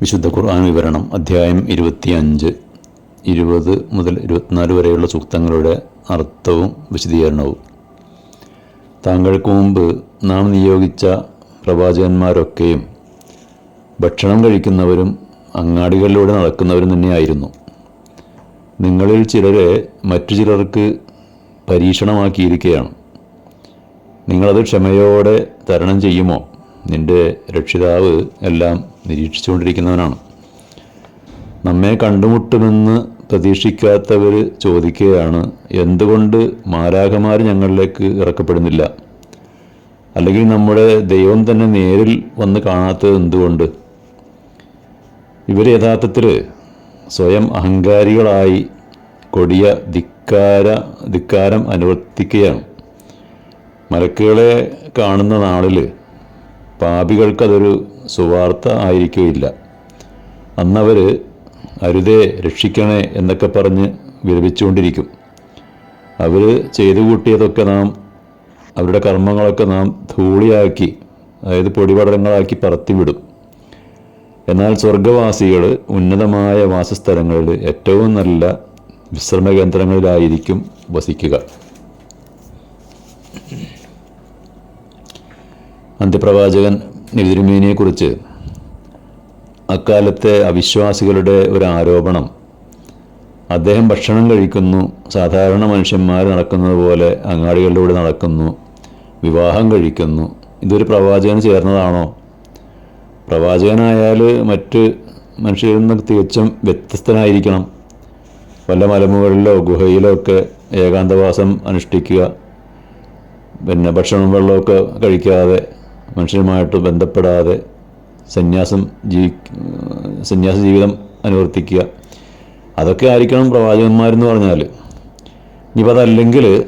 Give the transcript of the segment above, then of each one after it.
വിശുദ്ധ ഖുർആൻ വിവരണം അധ്യായം ഇരുപത്തിയഞ്ച്. ഇരുപത് മുതൽ ഇരുപത്തിനാല് വരെയുള്ള സൂക്തങ്ങളുടെ അർത്ഥവും വിശദീകരണവും. താങ്കൾക്ക് മുമ്പ് നാം നിയോഗിച്ച പ്രവാചകന്മാരൊക്കെയും ഭക്ഷണം കഴിക്കുന്നവരും അങ്ങാടികളിലൂടെ നടക്കുന്നവരും തന്നെയായിരുന്നു. നിങ്ങളിൽ ചിലരെ മറ്റു ചിലർക്ക് പരീക്ഷണമാക്കിയിരിക്കുകയാണ്. നിങ്ങളത് ക്ഷമയോടെ തരണം ചെയ്യുമോ? നിന്റെ രക്ഷിതാവ് എല്ലാം നിരീക്ഷിച്ചുകൊണ്ടിരിക്കുന്നവനാണ്. നമ്മെ കണ്ടുമുട്ടുമെന്ന് പ്രതീക്ഷിക്കാത്തവർ ചോദിക്കുകയാണ് എന്തുകൊണ്ട് മാരാഖമാർ ഞങ്ങളിലേക്ക് ഇറക്കപ്പെടുന്നില്ല? അല്ലെങ്കിൽ നമ്മുടെ ദൈവം തന്നെ നേരിൽ വന്ന് കാണാത്തത് എന്തുകൊണ്ട്? ഇവർ യഥാർത്ഥത്തിൽ സ്വയം അഹങ്കാരികളായി കൊടിയ ധിക്കാര ധിക്കാരം അനുവർത്തിക്കുകയാണ്. മലക്കുകളെ കാണുന്ന നാളിൽ പാപികൾക്കതൊരു സുവാർത്ത ആയിരിക്കുകയില്ല അന്നവർ അരുതേ രക്ഷിക്കണേ എന്നൊക്കെ പറഞ്ഞ് വിലപിച്ചുകൊണ്ടിരിക്കും അവർ ചെയ്തു കൂട്ടിയതൊക്കെ നാം അവരുടെ കർമ്മങ്ങളൊക്കെ നാം ധൂളിയാക്കി അതായത് പൊടിപടലങ്ങളാക്കി പറത്തിവിടും. എന്നാൽ സ്വർഗവാസികൾ ഉന്നതമായ വാസസ്ഥലങ്ങളിൽ ഏറ്റവും നല്ല വിശ്രമ കേന്ദ്രങ്ങളിലായിരിക്കും വസിക്കുക. അന്ത്യപ്രവാചകൻ നിതിരുമീനിയെക്കുറിച്ച് അക്കാലത്തെ അവിശ്വാസികളുടെ ഒരു ആരോപണം. അദ്ദേഹം ഭക്ഷണം കഴിക്കുന്നു. സാധാരണ മനുഷ്യന്മാർ നടക്കുന്നത് പോലെ അങ്ങാടികളിലൂടെ നടക്കുന്നു. വിവാഹം കഴിക്കുന്നു. ഇതൊരു പ്രവാചകന് ചേർന്നതാണോ? പ്രവാചകനായാൽ മറ്റ് മനുഷ്യരിൽ നിന്ന് തികച്ചും വ്യത്യസ്തനായിരിക്കണം. വല്ല മലമുകളിലോ ഗുഹയിലോ ഒക്കെ ഏകാന്തവാസം അനുഷ്ഠിക്കുക. പിന്നെ ഭക്ഷണം വെള്ളമൊക്കെ കഴിക്കാതെ മനുഷ്യരുമായിട്ട് ബന്ധപ്പെടാതെ സന്യാസം ജീവി സന്യാസ ജീവിതം അനുവർത്തിക്കുക. അതൊക്കെ ആയിരിക്കണം പ്രവാചകന്മാരെന്ന് പറഞ്ഞാൽ. ഇനിയിപ്പോൾ അതല്ലെങ്കിൽ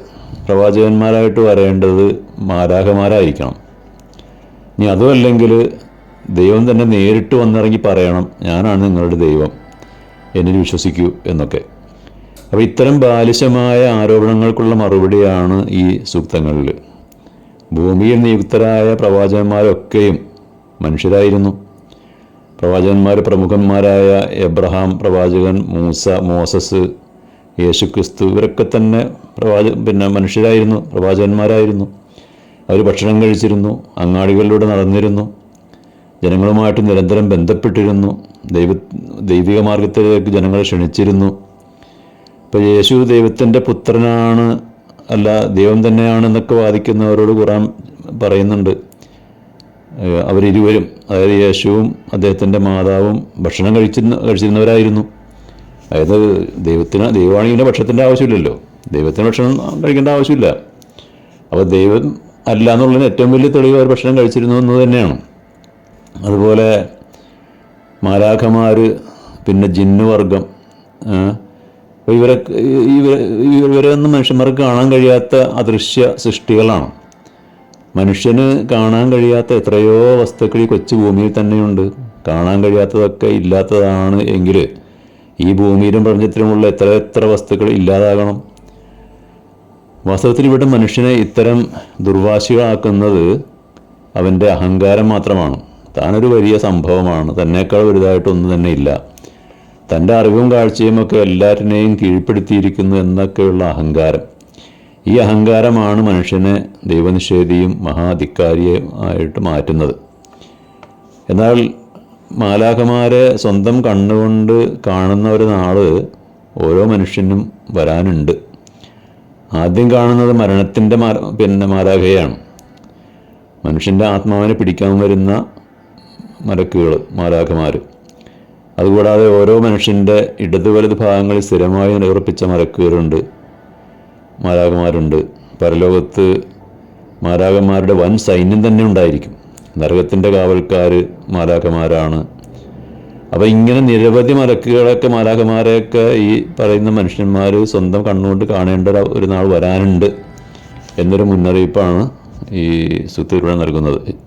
പ്രവാചകന്മാരായിട്ട് വരേണ്ടത് മാരാഹമാരായിരിക്കണം. ഇനി അതും അല്ലെങ്കിൽ ദൈവം തന്നെ നേരിട്ട് വന്നിറങ്ങി പറയണം ഞാനാണ് നിങ്ങളുടെ ദൈവം. എന്നിൽ വിശ്വസിക്കൂ എന്നൊക്കെ. അപ്പോൾ ഇത്തരം ബാലിശമായ ആരോപണങ്ങൾക്കുള്ള മറുപടിയാണ് ഈ സൂക്തങ്ങളിൽ. ഭൂമിയിൽ നിയുക്തരായ പ്രവാചകന്മാരൊക്കെയും മനുഷ്യരായിരുന്നു. പ്രവാചകന്മാർ പ്രമുഖന്മാരായ എബ്രഹാം പ്രവാചകൻ മൂസ മോസസ് യേശുക്രിസ്തു ഇവരൊക്കെ തന്നെ പ്രവാച പിന്നെ മനുഷ്യരായിരുന്നു പ്രവാചകന്മാരായിരുന്നു. അവർ ഭക്ഷണം കഴിച്ചിരുന്നു അങ്ങാടികളിലൂടെ നടന്നിരുന്നു ജനങ്ങളുമായിട്ട് നിരന്തരം ബന്ധപ്പെട്ടിരുന്നു ദൈവ ദൈവിക മാർഗത്തിലേക്ക് ജനങ്ങളെ ക്ഷണിച്ചിരുന്നു. ഇപ്പോൾ യേശു ദൈവത്തിന്റെ പുത്രനാണ് അല്ല ദൈവം തന്നെയാണെന്നൊക്കെ വാദിക്കുന്നവരോട് ഖുറാൻ പറയുന്നുണ്ട്. അവരിരുവരും അതായത് യേശുവും അദ്ദേഹത്തിന്റെ മാതാവും ഭക്ഷണം കഴിച്ചിരുന്ന കഴിച്ചിരുന്നവരായിരുന്നു. അതായത് ദൈവത്തിന് ദൈവമാണെങ്കിൽ ഭക്ഷണത്തിന്റെ ആവശ്യമില്ലല്ലോ. ദൈവത്തിന് ഭക്ഷണം കഴിക്കേണ്ട ആവശ്യമില്ല. അപ്പോൾ ദൈവം അല്ല എന്നുള്ളതിന് ഏറ്റവും വലിയ തെളിവ് അവർ ഭക്ഷണം കഴിച്ചിരുന്നു എന്ന് തന്നെയാണ്. അതുപോലെ മാലാഖമാർ പിന്നെ ജിന്നുവർഗം ഇവരൊക്കെ ഇവർ ഇവരൊന്നും മനുഷ്യന്മാർക്ക് കാണാൻ കഴിയാത്ത അദൃശ്യ സൃഷ്ടികളാണ്. മനുഷ്യന് കാണാൻ കഴിയാത്ത എത്രയോ വസ്തുക്കൾ ഈ കൊച്ചു ഭൂമിയിൽ തന്നെയുണ്ട്. കാണാൻ കഴിയാത്തതൊക്കെ ഇല്ലാത്തതാണ് എങ്കിൽ ഈ ഭൂമിയിലും പ്രപഞ്ചത്തിലുമുള്ള എത്ര എത്ര വസ്തുക്കൾ ഇല്ലാതാകണം. വാസ്തവത്തിൽ ഇവിടെ മനുഷ്യനെ ഇത്തരം ദുർവാശികളാക്കുന്നത് അവന്റെ അഹങ്കാരം മാത്രമാണ്. താനൊരു വലിയ സംഭവമാണ്. തന്നേക്കാൾ വലുതായിട്ടൊന്നും തന്നെ ഇല്ല. തന്റെ അറിവും കാഴ്ചയുമൊക്കെ എല്ലാറ്റിനെയും കീഴ്പ്പെടുത്തിയിരിക്കുന്നു എന്നൊക്കെയുള്ള അഹങ്കാരം. ഈ അഹങ്കാരമാണ് മനുഷ്യനെ ദൈവനിഷേധിയും മഹാധിക്കാരിയും ആയിട്ട് മാറ്റുന്നത്. എന്നാൽ മാലാഖമാരെ സ്വന്തം കണ്ണുകൊണ്ട് കാണുന്ന ഒരു നാൾ ഓരോ മനുഷ്യനും വരാനുണ്ട്. ആദ്യം കാണുന്നത് മരണത്തിന്റെ പിന്നെ മാലാഖയാണ് മനുഷ്യന്റെ ആത്മാവിനെ പിടിക്കാൻ വരുന്ന മലക്കുകൾ മാലാഖമാർ അതുകൂടാതെ ഓരോ മനുഷ്യന്റെ ഇടത് വലത് ഭാഗങ്ങളിൽ സ്ഥിരമായി നിലയുറപ്പിച്ച മലക്കുകളുണ്ട് മാരാകന്മാരുണ്ട്. പരലോകത്ത് മാരാകന്മാരുടെ വൻ സൈന്യം തന്നെ ഉണ്ടായിരിക്കും. നരകത്തിന്റെ കാവൽക്കാർ മാരാകന്മാരാണ്. അപ്പോൾ ഇങ്ങനെ നിരവധി മലക്കുകളൊക്കെ മാരാകന്മാരെയൊക്കെ ഈ പറയുന്ന മനുഷ്യന്മാർ സ്വന്തം കണ്ണുകൊണ്ട് കാണേണ്ട ഒരു- ഒരു നാൾ വരാനുണ്ട് എന്നൊരു മുന്നറിയിപ്പാണ് ഈ സുത്തിലൂടെ നൽകുന്നത്.